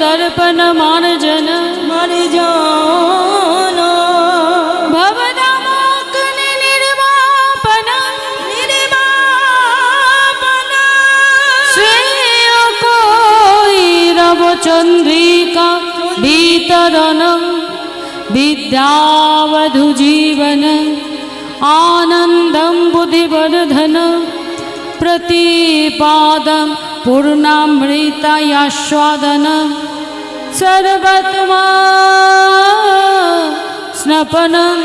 दर्पण मार्जन मार्जन भवदामोकन निर्वापन निर्वापन श्रेय कोई चंद्रिका भीतरन विद्यावधु जीवन आनन्दं बुद्धिवर्धन प्रतिपादं पूर्णामृतायास्वादनम् सर्वत्मा स्नपनं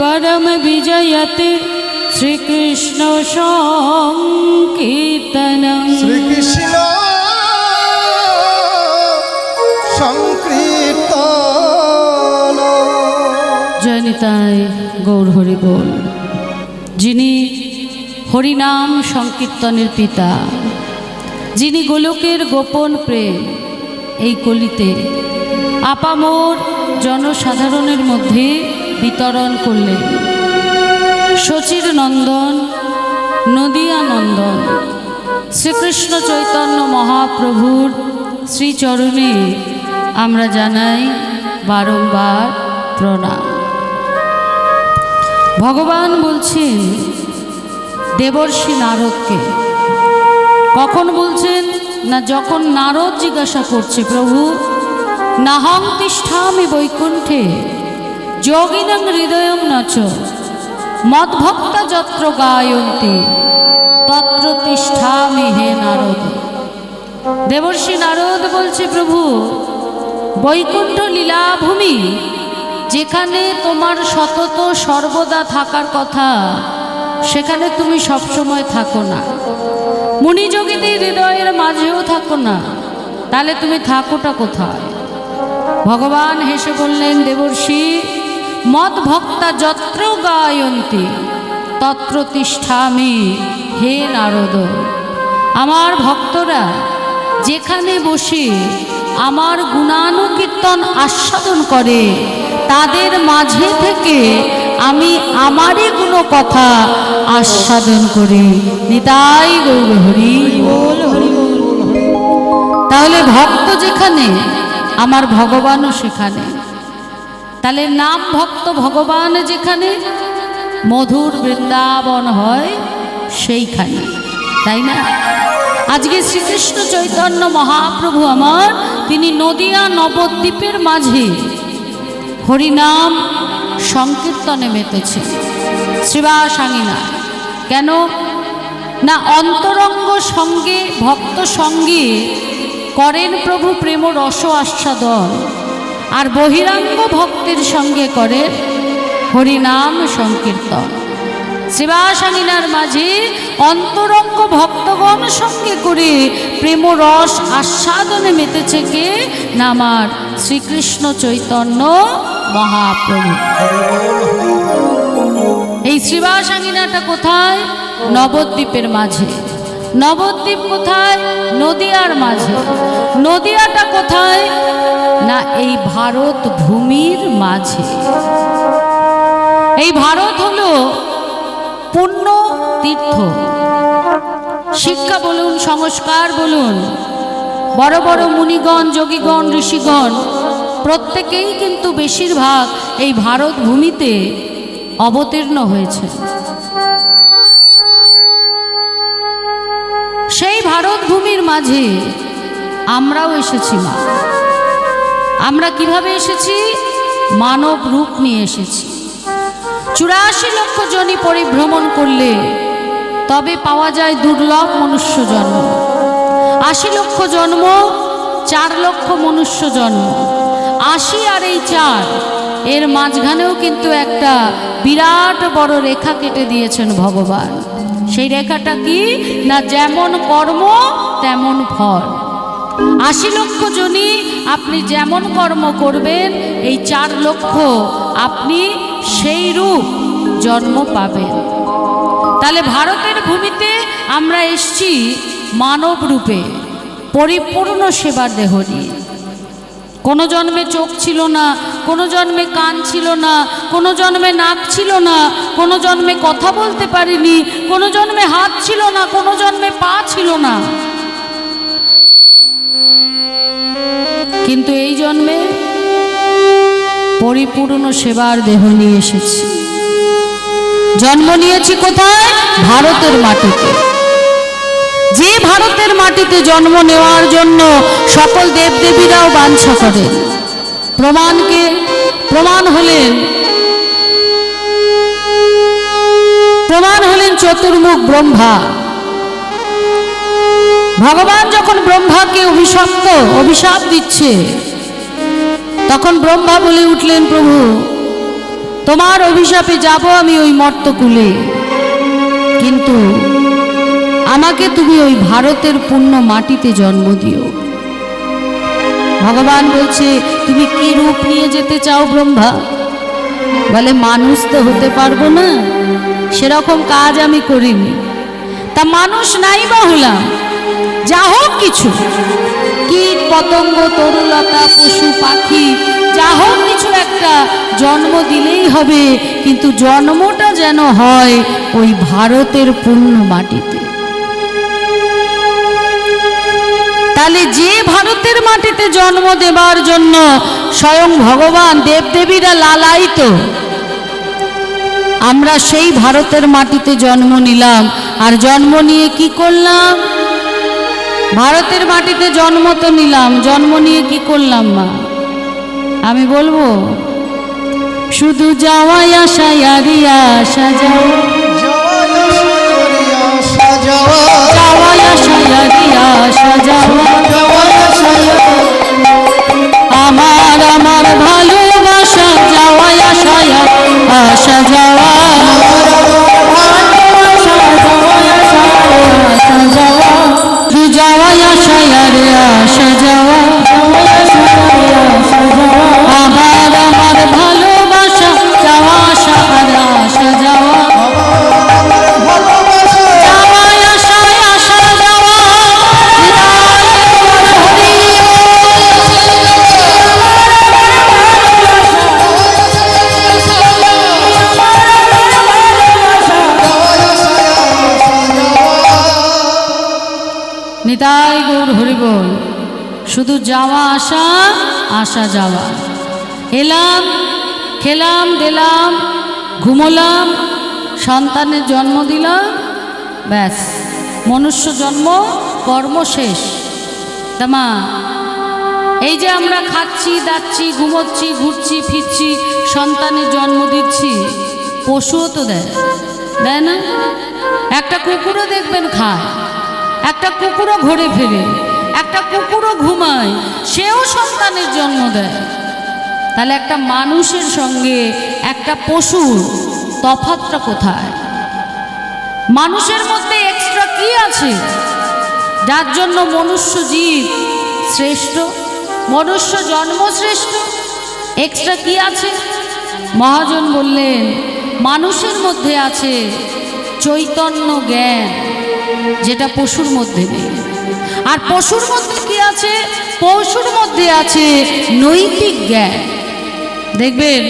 परमविजयते श्रीकृष्ण সংকীর্তনম শ্রীকৃষ্ণ সংকীর্তন জয়নিতায় গৌর হরি বল যিনি হরিনাম সংকীর্তনের পিতা যিনি গোলকের গোপন প্রেম এই কলিতে আপামোর জনসাধারণের মধ্যে বিতরণ করলেন। শচীর নন্দন, নদিয়া নন্দন, শ্রীকৃষ্ণ চৈতন্য মহাপ্রভুর শ্রীচরণে আমরা জানাই বারংবার প্রণাম। ভগবান বলছেন, দেবর্ষি নারদকে। কখন বলছেন? না যখন নারদ জিজ্ঞাসা করছে, প্রভু, নাহং তিষ্ঠামি বৈকুণ্ঠে, যোগিনং হৃদয়ং নচ, মদ্ভক্তা যত্র গায়ন্তি, তত্র তিষ্ঠামি হে নারদ। দেবর্ষি নারদ বলছে, প্রভু, বৈকুণ্ঠ লীলাভূমি, যেখানে তোমার সতত সর্বদা থাকার কথা, সেখানে তুমি সবসময় থাকো না। মুনিযোগীদের হৃদয়ের মাঝেও থাকো না। তাহলে তুমি থাকোটা কোথায়? ভগবান হেসে বললেন, দেবর্ষি মদ ভক্তা যত্র গায়ন্তী, তত্র তিষ্ঠামি, হে নারদ। আমার ভক্তরা, যেখানে বসে আমার গুণানুকীর্তন আস্বাদন করে, তাদের মাঝে থেকে আমি আমারই কোনো কথা আস্বাদন করি। নিতাই গৌর হরি তাহলে ভক্ত যেখানে, আমার ভগবানও সেখানে। তাহলে নাম ভক্ত ভগবান যেখানে, মধুর বৃন্দাবন হয় সেইখানে। তাই না? আজকে শ্রীকৃষ্ণ চৈতন্য মহাপ্রভু আমার, তিনি নদিয়া নবদ্বীপের মাঝে হরিনাম সংকীর্তনে মেতেছে। শ্রীবাসাঙ্গিনা কেন? না অন্তরঙ্গ সঙ্গে, ভক্ত সঙ্গে করেন প্রভু প্রেম রস আস্বাদন, আর বহিরাঙ্গ ভক্তের সঙ্গে করেন হরিনাম সংকীর্তন। শিবাসাঙ্গিনার মাঝে অন্তরঙ্গ ভক্তগণ সঙ্গে করে প্রেম রস আস্বাদনে মেতেছে কে? নামার শ্রীকৃষ্ণ চৈতন্য মহাপ্রভু। এই শ্রীবাসাঙ্গিনাটা কোথায়? নবদ্বীপের মাঝে। নবদ্বীপ কোথায়? নদিয়ার মাঝে। নদিয়াটা কোথায়? না, এই ভারত ভূমির মাঝে। এই ভারত হলো পুণ্য তীর্থ। শিক্ষা বলুন, সংস্কার বলুন, বড় বড় মুনিগণ, যোগীগণ, ঋষিগণ প্রত্যেকেই কিন্তু বেশিরভাগ এই ভারত ভূমিতে অবতীর্ণ হয়েছে। সেই ভারত ভূমির মাঝে আমরাও এসেছি, মা। আমরা কীভাবে এসেছি? মানব রূপ নিয়ে এসেছি। চুরাশি লক্ষ জনি পরিভ্রমণ করলে তবে পাওয়া যায় দুর্লভ মনুষ্য জন্ম। আশি লক্ষ জন্ম, চার লক্ষ মনুষ্য জন্ম। আশি আর এই চার। এর মাঝখানেও কিন্তু একটা বিরাট বড় রেখা কেটে দিয়েছেন ভগবান। সেই রেখাটা কি? না যেমন কর্ম, তেমন ফল। আশি লক্ষ জনই আপনি যেমন কর্ম করবেন, এই চার লক্ষ আপনি সেই রূপ জন্ম পাবেন। তাহলে ভারতের ভূমিতে আমরা এসছি মানব রূপে, পরিপূর্ণ সেবার দেহ নিয়ে। কোনো জন্মে চোখ ছিল না, কোনো জন্মে কান ছিল না, কোনো জন্মে নাক ছিল না, কোনো জন্মে কথা বলতে পারিনি, কোনো জন্মে হাত ছিল না, কোনো জন্মে পা ছিল না। কিন্তু এই জন্মে পরিপূর্ণ সেবার দেহ নিয়ে এসেছি। জন্ম নিয়েছি কোথায়? ভারতের মাটিতে। ভারতের মাটিতে জন্ম নেওয়ার জন্য সকল দেবদেবীরাও বাঞ্ছা করেন প্রমাণকে, প্রমাণ হলেন প্রমাণ হলেন চতুর্মুখ ব্রহ্মা। ভগবান যখন ব্রহ্মাকে অভিশপ্ত, অভিশাপ দিচ্ছে, তখন ব্রহ্মা বলে উঠলেন, প্রভু, তোমার অভিশাপে যাব আমি ওই মর্তকুলে। কিন্তু আমাকে তুমি ওই ভারতের পূর্ণ মাটিতে জন্ম দিও। ভগবান বলছে, তুমি কি রূপ নিয়ে যেতে চাও ব্রহ্মা? বলে, মানুষ তো হতে পারব না। সেরকম কাজ আমি করিনি। তা মানুষ নাই বা হলাম যা হোক কিছু। কীট, পতঙ্গ, তরুলতা, পশু, পাখি, যা হোক কিছু একটা জন্ম দিলেই হবে। কিন্তু জন্মটা যেন হয় ওই ভারতের পূর্ণ মাটিতে। তাহলে যে ভারতের মাটিতে জন্ম দেবার জন্য স্বয়ং ভগবান দেবদেবীরা লালায়িত, আমরা সেই ভারতের মাটিতে জন্ম নিলাম। আর জন্ম নিয়ে কি করলাম? ভারতের মাটিতে জন্ম তো নিলাম, জন্ম নিয়ে কি করলাম মা? আমি বলব, শুধু যাওয়াই সাজাও যাওয়াই আশাই আরিয়া সাজাও আমার আমার ভালোবাসা যাওয়াই আশাই আশা যাওয়া শুধু যাওয়াই আশাই আরে আশা যাওয়া যাওয়া আসা আসা যাওয়া। এলাম খেলাম দিলাম ঘুমোলাম, সন্তানের জন্ম দিলাম, ব্যাস। মনুষ্য জন্ম, কর্ম শেষ। তামা এই যে আমরা খাচ্ছি, দাচ্ছি, ঘুমোচ্ছি, ঘুরছি, ফিরছি, সন্তানের জন্ম দিচ্ছি, পশুও তো দেয় দেয় না? একটা কুকুরও দেখবেন খায়, একটা কুকুরও ঘুরে ফেরে একটা কুকুরও ঘুমায়, সেও সন্তানের জন্ম দেয়। তাহলে একটা মানুষের সঙ্গে একটা পশুর তফাতটা কোথায়? মানুষের মধ্যে এক্সট্রা কি আছে? যার জন্য মনুষ্য জীব শ্রেষ্ঠ, মনুষ্য জন্ম শ্রেষ্ঠ এক্সট্রা কি আছে? মহাজন বললেন, মানুষের মধ্যে আছে চৈতন্য জ্ঞান, যেটা পশুর মধ্যে নেই। আর পশুর মধ্যে কি আছে? পশুর মধ্যে আছে নৈতিক জ্ঞান। দেখবেন,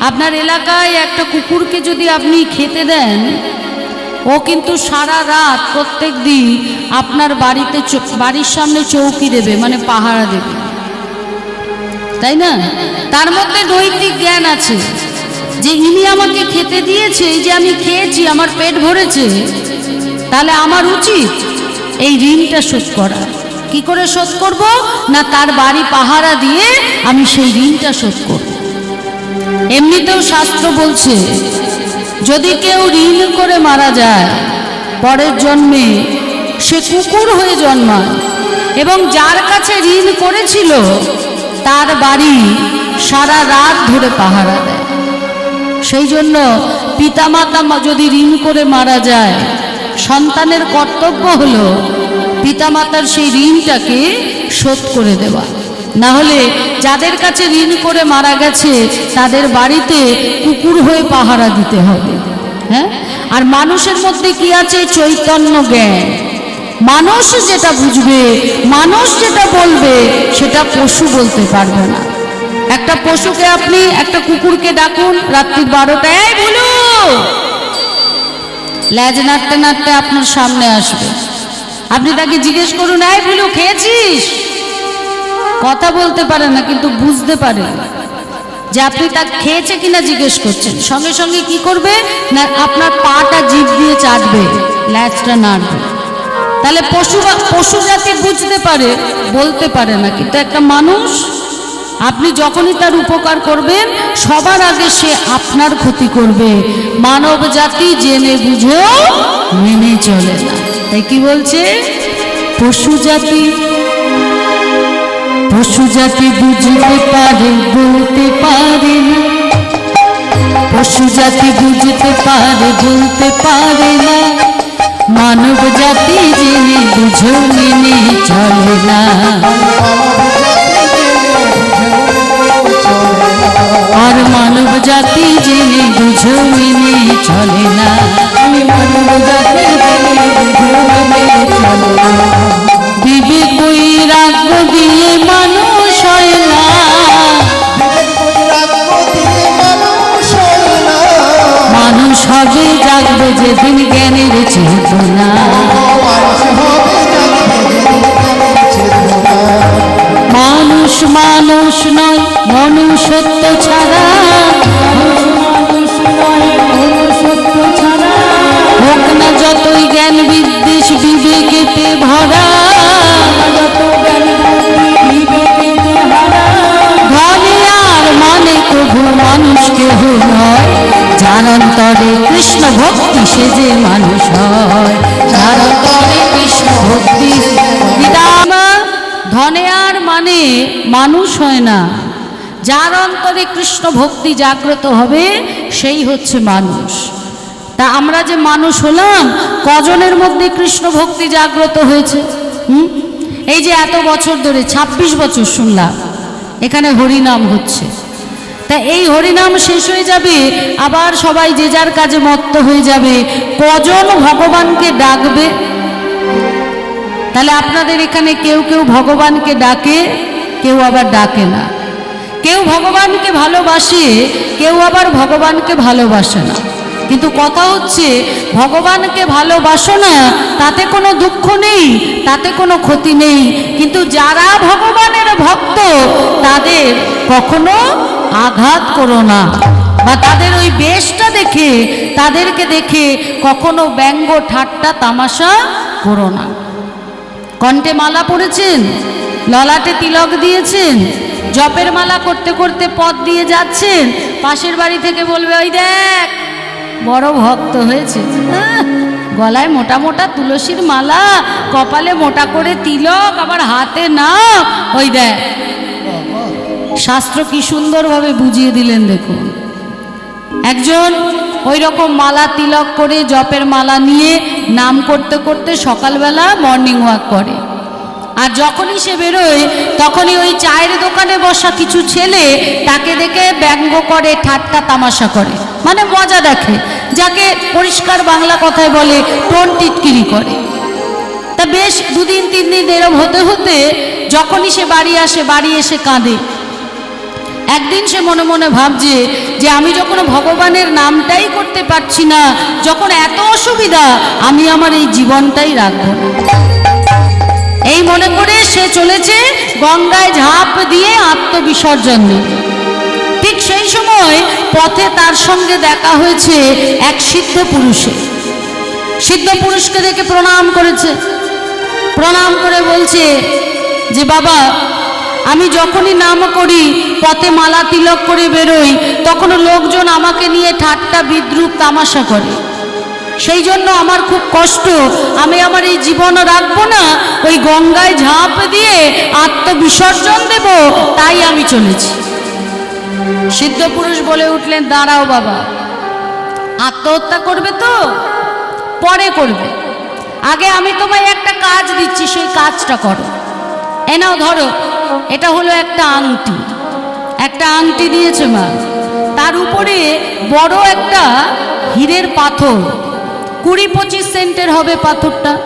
আপনার এলাকায় একটা কুকুরকে যদি আপনি খেতে দেন, ও কিন্তু সারা রাত প্রত্যেক দিন আপনার বাড়িতে বাড়ির সামনে চৌকি দেবে মানে পাহারা দেবে। তাই না? তার মধ্যে নৈতিক জ্ঞান আছে। যে ইনি আমাকে খেতে দিয়েছে, এই যে আমি খেয়েছি, আমার পেট ভরেছে, তাহলে আমার উচিত এই ঋণটা শোধ করা। কি করে শোধ করব? না তার বাড়ি পাহারা দিয়ে আমি সেই ঋণটা শোধ করব। এমনিতেও শাস্ত্র বলছে, যদি কেউ ঋণ করে মারা যায়, পরের জন্মে সে কুকুর হয়ে জন্মায় এবং যার কাছে ঋণ করেছিল, তার বাড়ি সারা রাত ধরে পাহারা দেয়। সেই জন্য পিতামাতা যদি ঋণ করে মারা যায় সন্তানের কর্তব্য হলো পিতামাতার সেই ঋণটাকে শোধ করে দেওয়া। না হলে যাদের কাছে ঋণ করে মারা গেছে, তাদের বাড়িতে কুকুর হয়ে পাহারা দিতে হবে। হ্যাঁ? আর মানুষের মধ্যে কি আছে? চৈতন্য জ্ঞান। মানুষ যেটা বুঝবে, মানুষ যেটা বলবে, সেটা পশু বলতে পারবে না। একটা পশুকে আপনি একটা কুকুরকে ডাকুন রাত্রির বারোটায়, "এই ভুলু ল্যাজ নাড়তে নাড়তে আপনার সামনে আসবে। আপনি তাকে জিজ্ঞেস করুন, এই ভুলু খেয়েছিস? কথা বলতে পারে না, কিন্তু বুঝতে পারে যে আপনি তা খেয়েছে কিনা জিজ্ঞেস করছেন। সঙ্গে সঙ্গে কি করবে? না, আপনার পাটা জিভ দিয়ে চাটবে ল্যাচটা নাড়বে। তাহলে পশু পশু জাতি বুঝতে পারে, বলতে পারে না। কিন্তু একটা মানুষ আপনি যখনই তার উপকার করবেন, সবার আগে সে আপনার ক্ষতি করবে। মানব জাতি জেনে বুঝেও মেনে চলে না। তাই কি বলছে? পশু জাতি পশু জাতি বুঝতে পারে, বলতে পারে না। পশু জাতি বুঝতে পারে, বলতে পারে না। মানব জাতি জেনে বুঝে মেনে চলে না। আর মানব জাতি জেনে বুঝে মেনে চলে না। বিবেক দিয়ে মানুষ হয় না। মানুষ হবে জাগবে যেদিন জ্ঞানের চেতনা। মানুষ মানুষ নয় মনুষ্যত্ব ছাড়া, হোক না যতই জ্ঞান বিদ্বেষ বিবেকেতে ভরা, ধনে আর মানে প্রভু মানুষ কেহ নয়। যার কৃষ্ণ ভক্তি সে যে মানুষ হয়। কৃষ্ণ ভক্তি ধনে আর মানে মানুষ হয় না। যার অন্তরে কৃষ্ণ ভক্তি জাগ্রত হবে, সেই হচ্ছে মানুষ। তা আমরা যে মানুষ হলাম, কজনের মধ্যে কৃষ্ণ ভক্তি জাগ্রত হয়েছে? হুম? এই যে এত বছর ধরে ২৬ বছর শুনলাম, এখানে হরিনাম হচ্ছে। তা এই হরিনাম শেষ হয়ে যাবে, আবার সবাই যে যার কাজে মত্ত হয়ে যাবে, কজন ভগবানকে ডাকবে? তাহলে আপনাদের এখানে কেউ কেউ ভগবানকে ডাকে, কেউ আবার ডাকে না। কেউ ভগবানকে ভালোবাসে, কেউ আবার ভগবানকে ভালোবাসে না। কিন্তু কথা হচ্ছে, ভগবানকে ভালোবাসো না, তাতে কোনো দুঃখ নেই, তাতে কোনো ক্ষতি নেই। কিন্তু যারা ভগবানের ভক্ত, তাদের কখনো আঘাত করো না। বা তাদের ওই বেশটা দেখে, তাদেরকে দেখে কখনো ব্যঙ্গ, ঠাট্টা, তামাশা করো না। কণ্ঠে মালা পরেছেন ললাটে তিলক দিয়েছেন জপের মালা করতে করতে পথ দিয়ে যাচ্ছেন। পাশের বাড়ি থেকে বলবে, ওই দেখ, বড় ভক্ত হয়েছে। গলায় মোটা মোটা তুলসীর মালা, কপালে মোটা করে তিলক, আবার হাতে না ওই দেখ, শাস্ত্র কি সুন্দরভাবে বুঝিয়ে দিলেন দেখুন। একজন ওই রকম মালা তিলক করে জপের মালা নিয়ে নাম করতে করতে সকালবেলা মর্নিং ওয়াক করে। আর যখনই সে বেরোয়, তখনই ওই চায়ের দোকানে বসা কিছু ছেলে তাকে দেখে ব্যঙ্গ করে, ঠাট্টা তামাশা করে। মানে মজা দেখে, যাকে পরিষ্কার বাংলা কথায় বলে টোন টিটকিরি করে। তা বেশ দুদিন, তিন দিন এরম হতে হতে যখনই সে বাড়ি আসে, বাড়ি এসে কাঁদে। একদিন সে মনে মনে ভাবছে যে আমি যখন ভগবানের নামটাই করতে পারছি না, যখন এত অসুবিধা, আমি আমার এই জীবনটাই রাখব না। এই মনে করে সে চলেছে গঙ্গায় ঝাঁপ দিয়ে আত্মবিসর্জন। দিতে ঠিক সেই সময় পথে তার সঙ্গে দেখা হয়েছে এক সিদ্ধ পুরুষে। সিদ্ধ পুরুষকে দেখে প্রণাম করেছে। প্রণাম করে বলছে যে, বাবা, আমি যখনই নাম করি, পথে মালা তিলক করে বেরোই তখন লোকজন আমাকে নিয়ে ঠাট্টা, বিদ্রুপ, তামাশা করে। সেই জন্য আমার খুব কষ্ট। আমি আমার এই জীবন রাখব না, ওই গঙ্গায় ঝাঁপ দিয়ে আত্মবিসর্জন দেব, তাই আমি চলেছি। সিদ্ধ পুরুষ বলে উঠলেন, দাঁড়াও বাবা, আত্মহত্যা করবে তো? পরে করবে। আগে আমি তোমায় একটা কাজ দিচ্ছি, সেই কাজটা করো। এনাও ধরো, এটা হলো একটা আংটি। একটা আংটি দিয়েছে মা। তার উপরে বড় একটা হীরের পাথর। কুড়ি পঁচিশ সেন্টের হবে পাথরটা।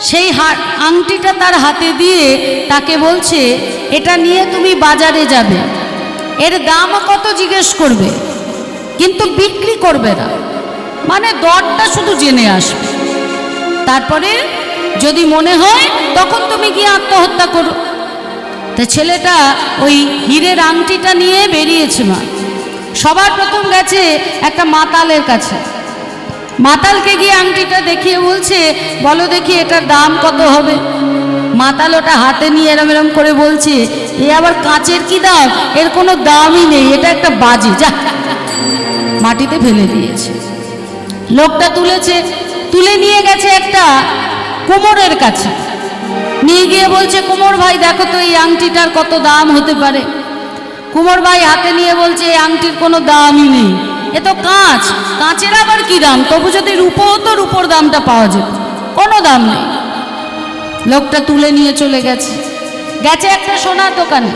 সেই আংটিটা তার হাতে দিয়ে তাকে বলছে, এটা নিয়ে তুমি বাজারে যাবে। এর দাম কত জিজ্ঞেস করবে। কিন্তু বিক্রি করবে না। মানে দরটা শুধু জেনে আসবে। তারপরে যদি মনে হয়, তখন তুমি গিয়ে আত্মহত্যা করো। তা ছেলেটা ওই হীরের আংটিটা নিয়ে বেরিয়েছে মা। সবার প্রথম গেছে একটা মাতালের কাছে। মাতালকে গিয়ে আংটিটা দেখিয়ে বলছে, বলো দেখি এটার দাম কত হবে? মাতাল ওটা হাতে নিয়ে এরম এরম করে বলছে, এ আবার কাঁচের কি দাম? এর কোনো দামই নেই, এটা একটা বাজি। যা, মাটিতে ফেলে দিয়েছে। লোকটা তুলেছে, তুলে নিয়ে গেছে একটা কুমোরের কাছে। নিয়ে গিয়ে বলছে, কুমোর ভাই, দেখো তো এই আংটিটার কত দাম হতে পারে? কুমোর ভাই হাতে নিয়ে বলছে, এই আংটির কোনো দামই নেই। এ তো কাঁচ। কাঁচের আবার কি দাম? তবু যদি রূপো হতো, রূপোর দামটা পাওয়া যেত। কোনো দাম নেই। লোকটা তুলে নিয়ে চলে গেছে। গেছে একটা সোনার দোকানে।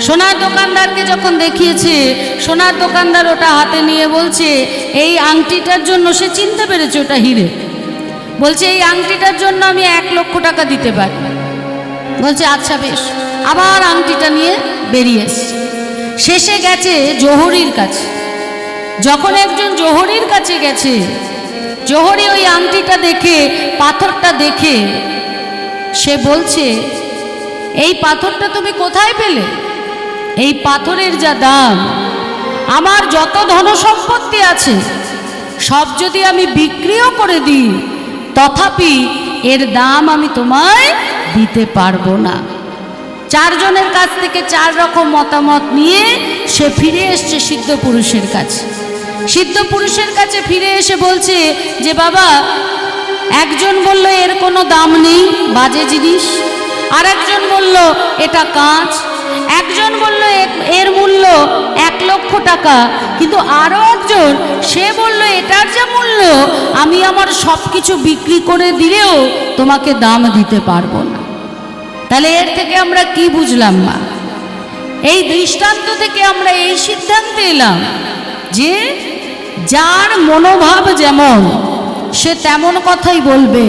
সোনার দোকানদারকে যখন দেখিয়েছে, সোনার দোকানদার ওটা হাতে নিয়ে বলছে, এই আংটিটার জন্য সে চিনতে পেরেছে ওটা হিরে। বলছে, এই আংটিটার জন্য আমি এক লক্ষ টাকা দিতে পারি। বলছে আচ্ছা বেশ। আবার আংটিটা নিয়ে বেরিয়ে এসছে। শেষে গেছে জোহরির কাছে। যখন একজন জোহরির কাছে গেছে, জোহরি ওই আংটিটা দেখে, পাথরটা দেখে, সে বলছে, এই পাথরটা তুমি কোথায় পেলে? এই পাথরের যা দাম, আমার যত ধনসম্পত্তি আছে, সব যদি আমি বিক্রিও করে দিই, তথাপি এর দাম আমি তোমায় দিতে পারব না। চারজনের কাছ থেকে চার রকম মতামত নিয়ে সে ফিরে এসছে সিদ্ধ পুরুষের কাছে। সিদ্ধ পুরুষের কাছে ফিরে এসে বলছে যে, বাবা, একজন বলল এর কোনো দাম নেই, বাজে জিনিস। আর একজন বলল এটা কাঁচ। একজন বলল এর মূল্য এক লক্ষ টাকা। কিন্তু আরও একজন, সে বলল এটার যে মূল্য, আমি আমার সব কিছু বিক্রি করে দিলেও তোমাকে দাম দিতে পারব না। তাহলে এর থেকে আমরা কি বুঝলাম, মা? এই দৃষ্টান্ত থেকে আমরা এই সিদ্ধান্তে এলাম যে যার মনোভাব যেমন, সে তেমন কথাই বলবে,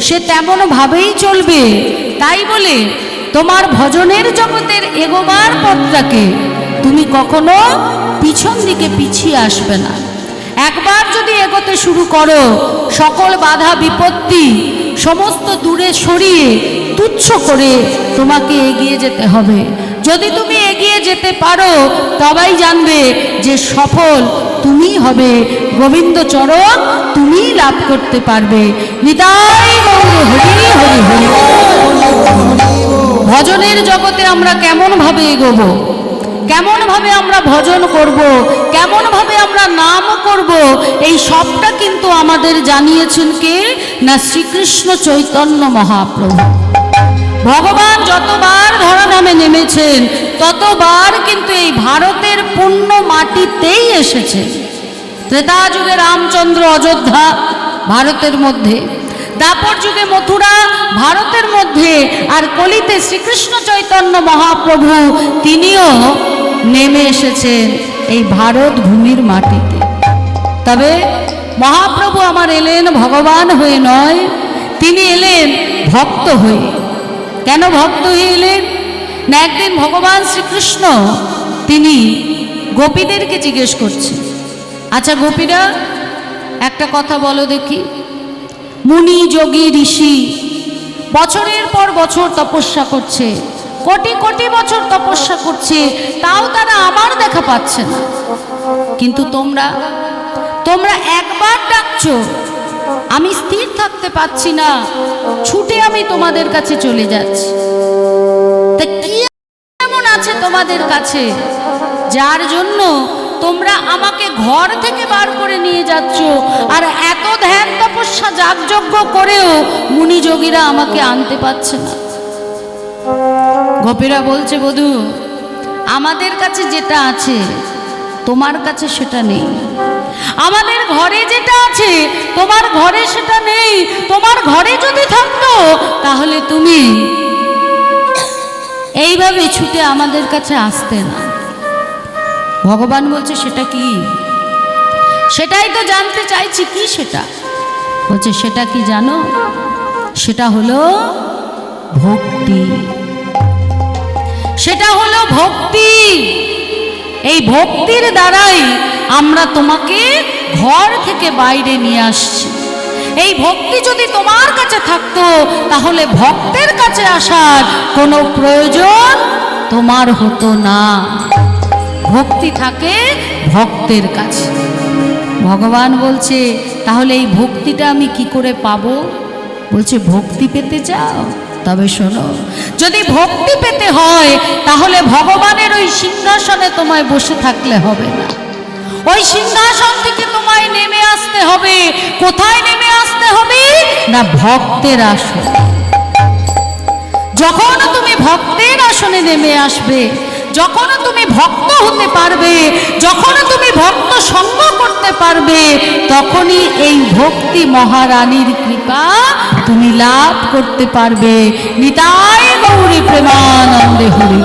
সে তেমন ভাবেই চলবে। তাই বলে, তোমার ভজনের জগতের এগোবার পথটাকে তুমি কখনো পিছন দিকে পিছিয়ে আসবে না। একবার যদি এগোতে শুরু করো, সকল বাধা, বিপত্তি সমস্ত দূরে সরিয়ে তুচ্ছ করে তোমাকে এগিয়ে যেতে হবে। যদি তুমি যেতে পারো, তবেই জানবে যে সফল তুমি হবে। গোবিন্দ চরণ তুমি লাভ করতে পারবে। ভজনের জগতে আমরা কেমন ভাবে এগোবো? কেমন ভাবে আমরা ভজন করব? কেমন ভাবে আমরা নাম করব? এই সবটা কিন্তু আমাদের জানিয়েছেন কে? না শ্রীকৃষ্ণ চৈতন্য মহাপ্রভু। ভগবান যতবার ধরা নামে নেমেছেন, ততবার কিন্তু এই ভারতের পূর্ণ মাটিতেই এসেছে। ত্রেতা যুগে রামচন্দ্র অযোধ্যা ভারতের মধ্যে, দাপর যুগে মথুরা ভারতের মধ্যে, আর কলিতে শ্রীকৃষ্ণ চৈতন্য মহাপ্রভু তিনিও নেমে এসেছেন এই ভারত ভূমির মাটিতে। তবে মহাপ্রভু আমার এলেন ভগবান হয়ে নয়, তিনি এলেন ভক্ত হয়ে। কেন ভক্ত এলেন না, একদিন ভগবান শ্রীকৃষ্ণ তিনি গোপীদেরকে জিজ্ঞেস করছে আচ্ছা গোপীরা, একটা কথা বলো দেখি। মুনি, যোগী, ঋষি, বছরের পর বছর তপস্যা করছে, কোটি কোটি বছর তপস্যা করছে, তাও তারা আমার দেখা পাচ্ছে না। কিন্তু তোমরা তোমরা একবার ডাকছো আমি স্থির থাকতে পাচ্ছি না। ছুটে আমি তোমাদের কাছে চলে যাচ্ছি। তা কি এমন আছে তোমাদের কাছে? যার জন্য তোমরা আমাকে ঘর থেকে বার করে নিয়ে যাচ্ছ আর এত ধ্যান তপস্যা যাগযজ্ঞ করেও মুনিযোগীরা আমাকে আনতে পারছে না। গোপীরা বলছে, বধূ, আমাদের কাছে যেটা আছে, তোমার কাছে সেটা নেই। আমাদের ঘরে যেটা আছে, তোমার ঘরে সেটা নেই, তোমার ঘরে যদি থাকতো, তাহলে তুমি এইভাবে ছুটে আমাদের কাছে আসতে না। ভগবান বলছে, সেটা কি? সেটাই তো জানতে চাইছি, কি সেটা? বলছে, সেটা কি জানো? সেটা হলো ভক্তি। সেটা হলো ভক্তি। এই ভক্তির দ্বারাই আমরা তোমাকে ঘর থেকে বাইরে নিয়ে আসছি। এই ভক্তি যদি তোমার কাছে থাকতো, তাহলে ভক্তের কাছে আসার কোনো প্রয়োজন তোমার হতো না। ভক্তি থাকে ভক্তের কাছে। ভগবান বলছে, তাহলে এই ভক্তিটা আমি কি করে পাবো? বলছে, ভক্তি পেতে চাও? তবে শোনো, যদি ভক্তি পেতে হয়, তাহলে ভগবানের ওই সিংহাসনে তোমায় বসে থাকলে হবে না। ওই সিংহাসন থেকে তোমায় নেমে আসতে হবে। কোথায় নেমে আসতে হবে? না ভক্তের আসন। যখন তুমি ভক্তের আসনে নেমে আসবে যখন তুমি ভক্ত হতে পারবে, যখন তুমি ভক্ত সঙ্গ করতে পারবে, তখনই এই ভক্তি মহারানীর কৃপা তুমি লাভ করতে পারবে নিতাই গৌরী প্রেমানন্দে হরি।